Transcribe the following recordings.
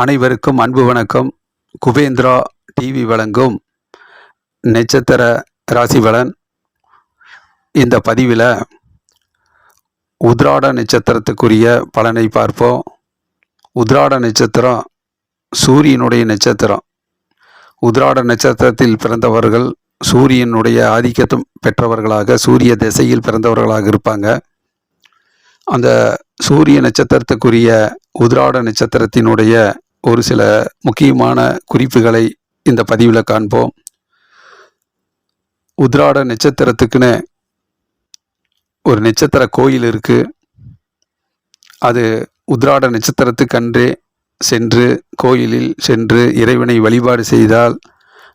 அனைவருக்கும் அன்பு வணக்கம். குபேந்திரா டிவி வழங்கும் நட்சத்திர ராசிபலன். இந்த பதிவில் உத்ராட நட்சத்திரத்துக்குரிய பலனை பார்ப்போம். உத்ராட நட்சத்திரம் சூரியனுடைய நட்சத்திரம். உத்ராட நட்சத்திரத்தில் பிறந்தவர்கள் சூரியனுடைய ஆதிக்கத்தும் பெற்றவர்களாக சூரிய திசையில் பிறந்தவர்களாக இருப்பாங்க. அந்த சூரிய நட்சத்திரத்துக்குரிய உத்ராட நட்சத்திரத்தினுடைய ஒரு சில முக்கியமான குறிப்புகளை இந்த பதிவில் காண்போம். உத்ராட நட்சத்திரத்துக்குன்னு ஒரு நட்சத்திர கோயில் இருக்குது அது உத்ராட நட்சத்திரத்துக்கன்றே சென்று கோயிலில் சென்று இறைவனை வழிபாடு செய்தால்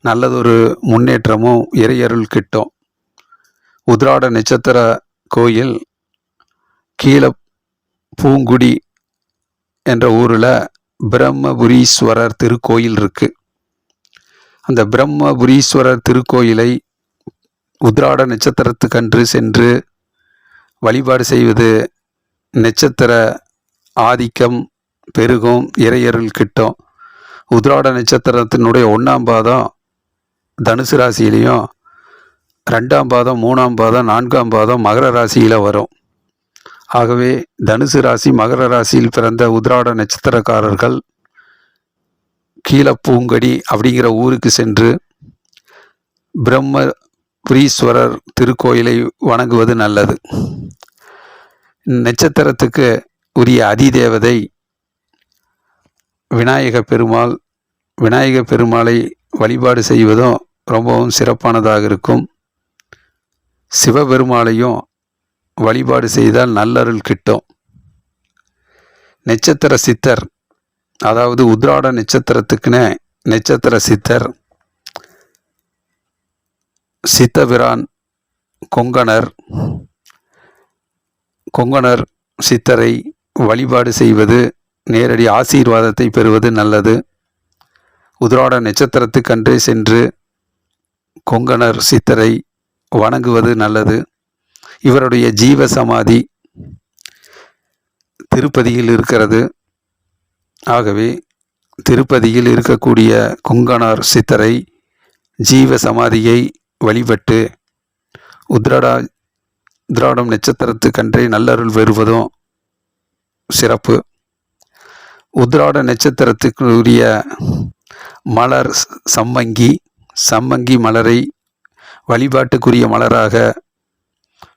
நல்லதொரு முன்னேற்றமும் இறையருள் கிட்டும் உத்ராட நட்சத்திர கோயில் கீழ பூங்குடி என்ற ஊரில் பிரம்மபுரீஸ்வரர் திருக்கோயில் இருக்கு. அந்த பிரம்மபுரீஸ்வரர் திருக்கோயிலை உத்ராட நட்சத்திரத்துக்கன்று சென்று வழிபாடு செய்வது நட்சத்திர ஆதிக்கம் பெருகும் இறையருள் கிட்டும். உத்ராட நட்சத்திரத்தினுடைய ஒன்றாம் பாதம் தனுசு ராசியிலையும் ரெண்டாம் பாதம் மூணாம் பாதம் நான்காம் பாதம் மகர ராசியில் வரும். ஆகவே தனுசு ராசி மகர ராசியில் பிறந்த உத்ராட நட்சத்திரக்காரர்கள் கீழப்பூங்கடி அப்படிங்கிற ஊருக்கு சென்று பிரம்ம புரீஸ்வரர் திருக்கோயிலை வணங்குவது நல்லது. நட்சத்திரத்துக்கு உரிய அதிதேவதை விநாயக பெருமாள் விநாயக பெருமாளை வழிபாடு செய்வதும் ரொம்பவும் சிறப்பானதாக இருக்கும். சிவபெருமாளையும் வழிபாடு செய்தால் நல்லருள் கிட்டும். நட்சத்திர சித்தர் அதாவது உத்ராட நட்சத்திரத்துக்குன்னு நட்சத்திர சித்தர் சித்தபிரான் கொங்கணர் கொங்கணர் சித்தரை வழிபாடு செய்வது நேரடி ஆசீர்வாதத்தை பெறுவது நல்லது. உத்ராட நட்சத்திரத்துக்கன்றே சென்று கொங்கணர் சித்தரை வணங்குவது நல்லது. இவருடைய ஜீவ சமாதி திருப்பதியில் இருக்கிறது. ஆகவே திருப்பதியில் இருக்கக்கூடிய குங்கனார் சித்தரை ஜீவ சமாதியை வழிபட்டு உத்ராடா உத்ராடம் நட்சத்திரத்துக்கன்றே நல்லருள் பெறுவதும் சிறப்பு. உத்ராட நட்சத்திரத்துக்குரிய மலர் சம்மங்கி சம்மங்கி மலரை வழிபாட்டுக்குரிய மலராக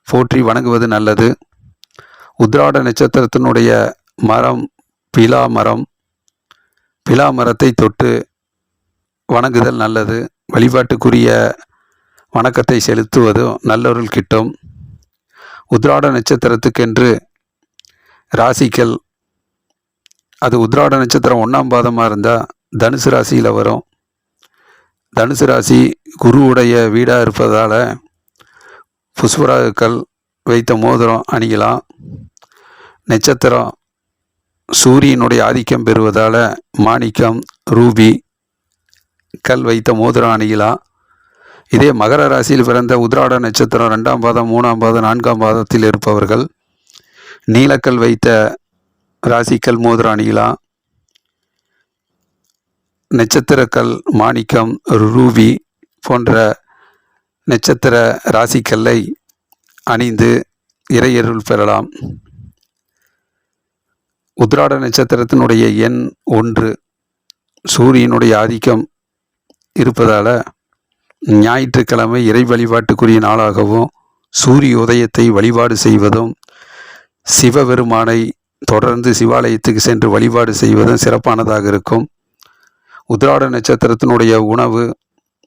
போற்றி வணங்குவது நல்லது. உத்ராட நட்சத்திரத்தினுடைய மரம் பிலா மரம். பிலா மரத்தை தொட்டு வணங்குதல் நல்லது. வழிபாட்டுக்குரிய வணக்கத்தை செலுத்துவதும் நல்லொருள் கிட்டும். உத்ராட நட்சத்திரத்துக்கென்று ராசிக்கல் அது உத்ராட நட்சத்திரம் ஒன்றாம் பாதமாக இருந்தால் தனுசு ராசியில் வரும். தனுசு ராசி குருவுடைய வீடாக இருப்பதால் புஷ்பராகக்கல் வைத்த மோதிரம் அணியலாம் நட்சத்திரம். சூரியனுடைய ஆதிக்கம் பெறுவதால் மாணிக்கம் ரூபி கல் வைத்த மோதிரம் அணியலாம் இதே மகர ராசியில் பிறந்த உத்ராட நட்சத்திரம் ரெண்டாம் பாதம் மூணாம் பாதம் நான்காம் பாதத்தில் இருப்பவர்கள் நீலக்கல் வைத்த ராசிக்கல் மோதிரம் அணியலாம் நட்சத்திரக்கல் மாணிக்கம் ரூபி போன்ற நட்சத்திர ராசிக்கல்லை அணிந்து இறையருள் பெறலாம். உத்ராட நட்சத்திரத்தினுடைய எண் ஒன்று. சூரியனுடைய ஆதிக்கம் இருப்பதால் ஞாயிற்றுக்கிழமை இறை வழிபாட்டுக்குரிய நாளாகவும் சூரிய உதயத்தை வழிபாடு செய்வதும் சிவபெருமானை தொடர்ந்து சிவாலயத்துக்கு சென்று வழிபாடு செய்வதும் சிறப்பானதாக இருக்கும். உத்ராட நட்சத்திரத்தினுடைய உணவு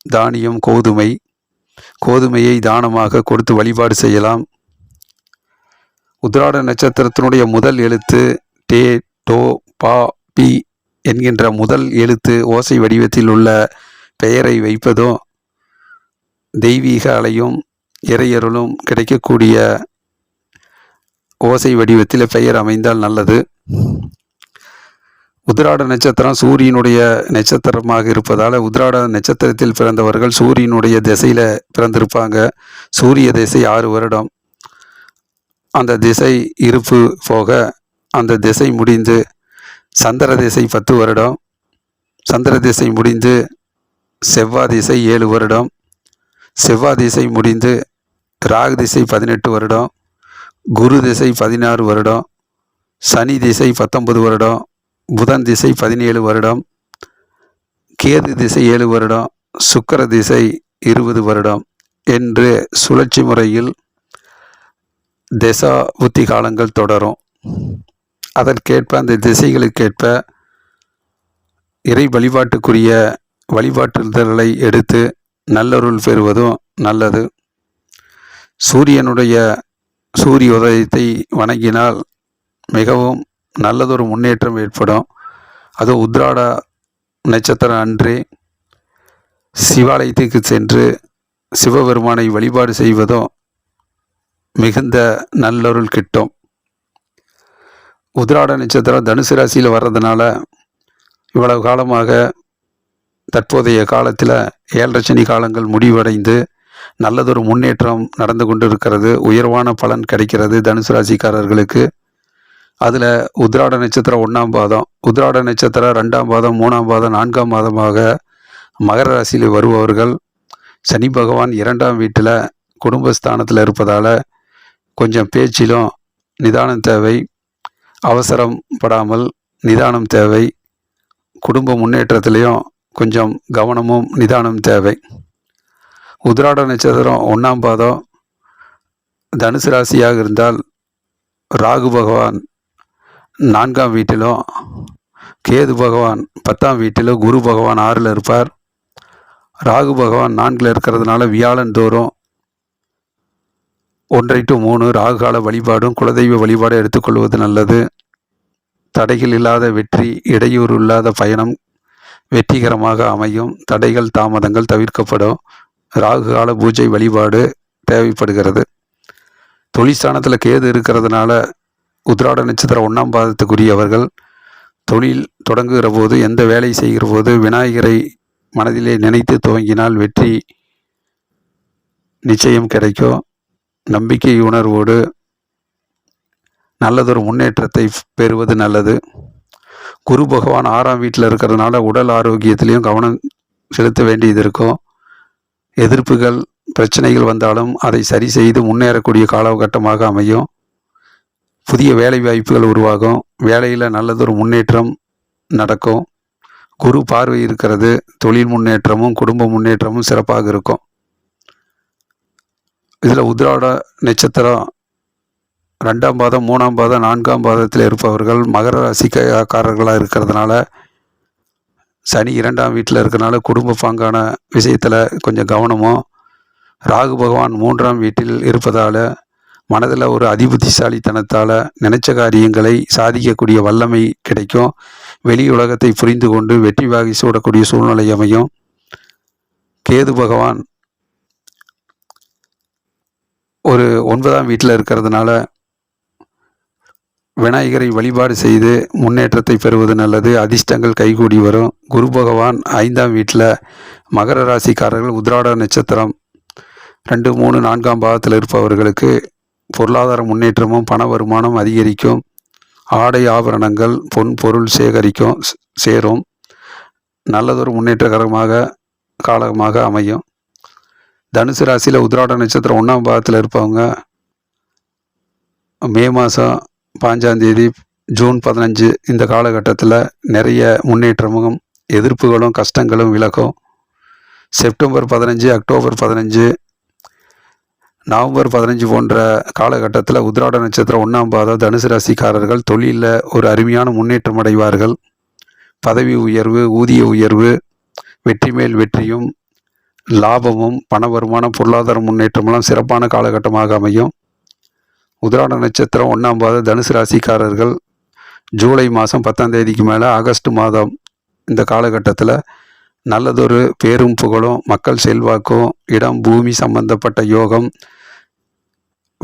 தானியம் கோதுமை கோதுமையை தானமாக கொடுத்து வழிபாடு செய்யலாம். உத்ராட நட்சத்திரத்தினுடைய முதல் எழுத்து டே டோ பா பி என்கின்ற முதல் எழுத்து ஓசை வடிவத்தில் உள்ள பெயரை வைப்பதும் தெய்வீக அலையும் இறையருளும் கிடைக்கக்கூடிய ஓசை வடிவத்தில் பெயர் அமைந்தால் நல்லது. உதிராட நட்சத்திரம் சூரியனுடைய நட்சத்திரமாக இருப்பதால் உதிராட நட்சத்திரத்தில் பிறந்தவர்கள் சூரியனுடைய திசையில் பிறந்திருப்பாங்க. சூரிய திசை ஆறு வருடம். அந்த திசை இருப்பு போக அந்த திசை முடிந்து சந்திர திசை பத்து வருடம். சந்திர திசை முடிந்து செவ்வாய் திசை ஏழு வருடம். செவ்வாய் திசை முடிந்து ராகு திசை பதினெட்டு வருடம். குரு திசை பதினாறு வருடம். சனி திசை பத்தொன்பது வருடம். புதன் திசை பதினேழு வருடம் கேது திசை ஏழு வருடம் சுக்கர திசை இருபது வருடம் என்று சுழற்சி முறையில் திசா புத்தி காலங்கள் தொடரும். அதற்கேற்ப அந்த திசைகளுக்கேற்ப இறை வழிபாட்டுக்குரிய வழிபாட்டுதல்களை எடுத்து நல்லருள் பெறுவதும் நல்லது. சூரியனுடைய சூரிய உதயத்தை வணங்கினால் மிகவும் நல்லதொரு முன்னேற்றம் ஏற்படும். அது உத்ராட நட்சத்திரம் அன்றே சிவாலயத்துக்கு சென்று சிவபெருமானை வழிபாடு செய்வதும் மிகுந்த நல்லொருள் கிட்டும். உத்ராட நட்சத்திரம் தனுசு ராசியில் வர்றதுனால இவ்வளவு காலமாக தற்போதைய காலத்தில் ஏழரை காலங்கள் முடிவடைந்து நல்லதொரு முன்னேற்றம் நடந்து கொண்டு இருக்கிறது உயர்வான பலன் கிடைக்கிறது தனுசு ராசிக்காரர்களுக்கு. அதில் உத்ராட நட்சத்திரம் ஒன்றாம் பாதம் உத்ராட நட்சத்திரம் ரெண்டாம் பாதம் மூணாம் பாதம் நான்காம் மாதமாக மகர ராசியில் வருபவர்கள் சனி பகவான் இரண்டாம் வீட்டில் குடும்பஸ்தானத்தில் இருப்பதால் கொஞ்சம் பேச்சிலும் நிதானம் தேவை அவசரம் படாமல் நிதானம் தேவை குடும்ப முன்னேற்றத்திலையும் கொஞ்சம் கவனமும் நிதானம் தேவை. உத்ராட நட்சத்திரம் ஒன்றாம் பாதம் தனுசு ராசியாக இருந்தால் ராகு பகவான் நான்காம் வீட்டிலும் கேது பகவான் பத்தாம் வீட்டிலும் குரு பகவான் ஆறில் இருப்பார். ராகு பகவான் நான்கில் இருக்கிறதுனால வியாழன் தோறும் ஒன்றை டு மூணு ராகு கால வழிபாடும் குலதெய்வ வழிபாடும் எடுத்துக்கொள்வது நல்லது. தடைகள் இல்லாத வெற்றி இடையூறு இல்லாத பயணம் வெற்றிகரமாக அமையும். தடைகள் தாமதங்கள் தவிர்க்கப்படும். ராகு கால பூஜை வழிபாடு தேவைப்படுகிறது. தொழிற்சானத்தில் கேது இருக்கிறதுனால உத்ராட நட்சத்திரம் ஒன்றாம் பாதத்துக்குரியவர்கள் தொழில் தொடங்குகிற போது எந்த வேலை செய்கிற போது விநாயகரை மனதிலே நினைத்து துவங்கினால் வெற்றி நிச்சயம் கிடைக்கும் நம்பிக்கை உணர்வோடு நல்லதொரு முன்னேற்றத்தை பெறுவது நல்லது. குரு பகவான் ஆறாம் வீட்டில் இருக்கிறதுனால உடல் ஆரோக்கியத்திலையும் கவனம் செலுத்த வேண்டியது இருக்கும் எதிர்ப்புகள் பிரச்சனைகள் வந்தாலும் அதை சரி செய்து முன்னேறக்கூடிய காலகட்டமாக அமையும். புதிய வேலை வாய்ப்புகள் உருவாகும். வேலையில் நல்லதொரு முன்னேற்றம் நடக்கும். குரு பார்வை இருக்கிறது. தொழில் முன்னேற்றமும் குடும்ப முன்னேற்றமும் சிறப்பாக இருக்கும். இதில் உத்ராட நட்சத்திரம் ரெண்டாம் பாதம் மூணாம் பாதம் நான்காம் பாதத்தில் இருப்பவர்கள் மகர ராசிக்காரர்களாக இருக்கிறதுனால சனி இரண்டாம் வீட்டில் இருக்கிறனால குடும்ப பாங்கான விஷயத்தில் கொஞ்சம் கவனமும். ராகு பகவான் மூன்றாம் வீட்டில் இருப்பதால் மனதில் ஒரு அதிபுத்திசாலித்தனத்தால் நினைச்ச காரியங்களை சாதிக்கக்கூடிய வல்லமை கிடைக்கும். வெளி உலகத்தை புரிந்து கொண்டு வெற்றி வாகி சூடக்கூடிய சூழ்நிலை அமையும். கேது பகவான் ஒரு ஒன்பதாம் வீட்டில் இருக்கிறதுனால விநாயகரை வழிபாடு செய்து முன்னேற்றத்தை பெறுவது நல்லது. அதிர்ஷ்டங்கள் கைகூடி வரும். குரு பகவான் ஐந்தாம் வீட்டில் மகர ராசிக்காரர்கள் உத்ராட நட்சத்திரம். ரெண்டு மூணு நான்காம் பாகத்தில் இருப்பவர்களுக்கு பொருளாதார முன்னேற்றமும் பண வருமானம் அதிகரிக்கும் ஆடை ஆபரணங்கள் பொன் பொருள் சேகரிக்கும் சேரும். நல்லதொரு முன்னேற்றகரமாக காலமாக அமையும். தனுசு ராசியில் உத்ராட நட்சத்திரம் ஒன்றாம் பாகத்தில் இருப்பவங்க மே மாதம் பாஞ்சாந்தேதி ஜூன் பதினஞ்சு இந்த காலகட்டத்தில் நிறைய முன்னேற்றமும் எதிர்ப்புகளும் கஷ்டங்களும் விலகும். செப்டம்பர் பதினஞ்சு அக்டோபர் பதினஞ்சு நவம்பர் பதினஞ்சு போன்ற காலகட்டத்தில் உத்ராட நட்சத்திரம் ஒன்றாம் பாதம் தனுசு ராசிக்காரர்கள் தொழிலில் ஒரு அருமையான முன்னேற்றம் அடைவார்கள். பதவி உயர்வு ஊதிய உயர்வு வெற்றி மேல் வெற்றியும் லாபமும் பண வருமானம் பொருளாதார முன்னேற்றமெல்லாம் சிறப்பான காலகட்டமாக அமையும். உத்ராட நட்சத்திரம் ஒன்றாம் பாதம் தனுசு ராசிக்காரர்கள் ஜூலை மாதம் பத்தாம் தேதிக்கு மேலே ஆகஸ்ட் மாதம் இந்த காலகட்டத்தில் நல்லதொரு பேரும் புகழும் மக்கள் செல்வாக்கும் இடம் பூமி சம்பந்தப்பட்ட யோகம்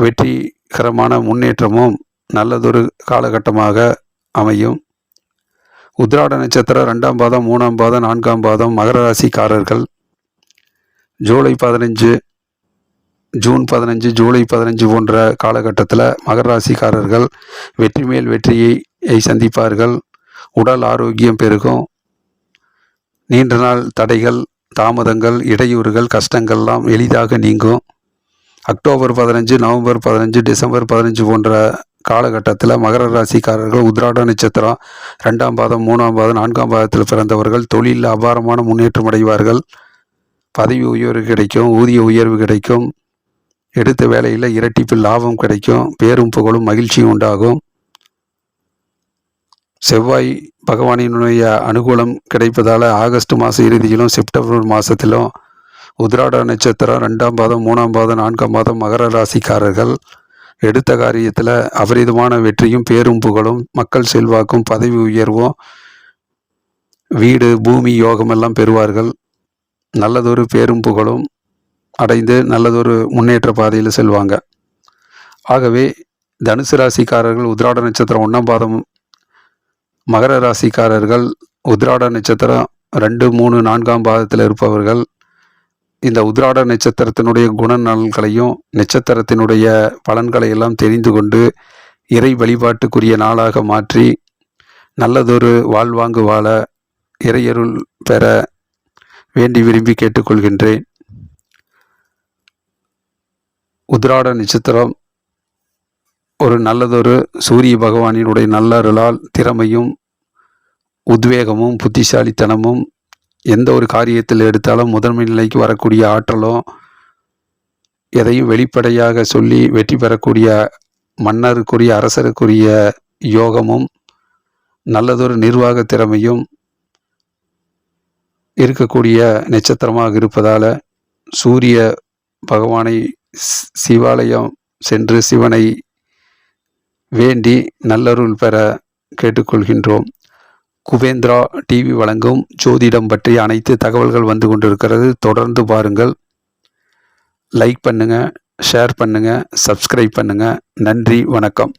வெற்றிகரமான முன்னேற்றமும் நல்லதொரு காலகட்டமாக அமையும். உத்ராட நட்சத்திரம் ரெண்டாம் பாதம் மூணாம் பாதம் நான்காம் பாதம் மகர ராசிக்காரர்கள். ஜூலை பதினஞ்சு ஜூன் பதினஞ்சு ஜூலை பதினஞ்சு போன்ற காலகட்டத்தில் மகர ராசிக்காரர்கள் வெற்றி மேல் வெற்றியை சந்திப்பார்கள். உடல் ஆரோக்கியம் பெருகும். நீண்ட நாள் தடைகள் தாமதங்கள் இடையூறுகள் கஷ்டங்கள்லாம் எளிதாக நீங்கும். அக்டோபர் பதினஞ்சு நவம்பர் பதினஞ்சு டிசம்பர் பதினஞ்சு போன்ற காலகட்டத்தில் மகர ராசிக்காரர்கள் உத்ராட நட்சத்திரம் ரெண்டாம் பாதம் மூணாம் பாதம் நான்காம் பாதத்தில் பிறந்தவர்கள் தொழிலில் அபாரமான முன்னேற்றம் அடைவார்கள். பதவி உயர்வு கிடைக்கும் ஊதிய உயர்வு கிடைக்கும் எடுத்த வேலையில் இரட்டிப்பு லாபம் கிடைக்கும் பேரும் புகழும் மகிழ்ச்சியும் உண்டாகும். செவ்வாய் பகவானினுடைய அனுகூலம் கிடைப்பதால் ஆகஸ்ட் மாத இறுதியிலும் செப்டம்பர் மாதத்திலும் உத்ராட நட்சத்திரம் ரெண்டாம் பாதம் மூணாம் பாதம் நான்காம் பாதம் மகர ராசிக்காரர்கள். எடுத்த காரியத்தில் அபரிதமான வெற்றியும் பேரும் புகழும் மக்கள் செல்வாக்கும் பதவி உயர்வும் வீடு பூமி யோகம் எல்லாம் பெறுவார்கள். நல்லதொரு பேரும் புகழும் அடைந்து நல்லதொரு முன்னேற்ற பாதையில் செல்வாங்க. ஆகவே தனுசு ராசிக்காரர்கள் உத்ராட நட்சத்திரம் ஒன்றாம் பாதம் மகர ராசிக்காரர்கள் உத்ராட நட்சத்திரம் ரெண்டு மூணு நான்காம் பாதத்தில் இருப்பவர்கள். இந்த உத்ராட நட்சத்திரத்தினுடைய குணநலன்களையும் நட்சத்திரத்தினுடைய பலன்களை எல்லாம் தெரிந்து கொண்டு இறை வழிபாட்டுக்குரிய நாளாக மாற்றி நல்லதொரு வாழ்வாங்கு வாழ இறையருள் பெற வேண்டி விரும்பி கேட்டுக்கொள்கின்றேன். உத்ராட நட்சத்திரம் ஒரு நல்லதொரு சூரிய பகவானினுடைய நல்லருளால் திறமையும் உத்வேகமும் புத்திசாலித்தனமும் எந்த ஒரு காரியத்தில் எடுத்தாலும் முதன்மை நிலைக்கு வரக்கூடிய ஆற்றலும் எதையும் வெளிப்படையாக சொல்லி வெற்றி பெறக்கூடிய மன்னருக்குரிய அரசருக்குரிய யோகமும் நல்லதொரு நிர்வாக திறமையும் இருக்கக்கூடிய நட்சத்திரமாக இருப்பதால் சூரிய பகவானை சி- சிவாலயம் சென்று சிவனை வேண்டி நல்லருள் பெற கேட்டுக்கொள்கின்றோம். குபேந்திரா டிவி வழங்கும் ஜோதிடம் பற்றிய அனைத்து தகவல்கள் வந்து கொண்டிருக்கிறது. தொடர்ந்து பாருங்கள். லைக் பண்ணுங்கள் ஷேர் பண்ணுங்கள் சப்ஸ்கிரைப் பண்ணுங்கள் நன்றி வணக்கம்.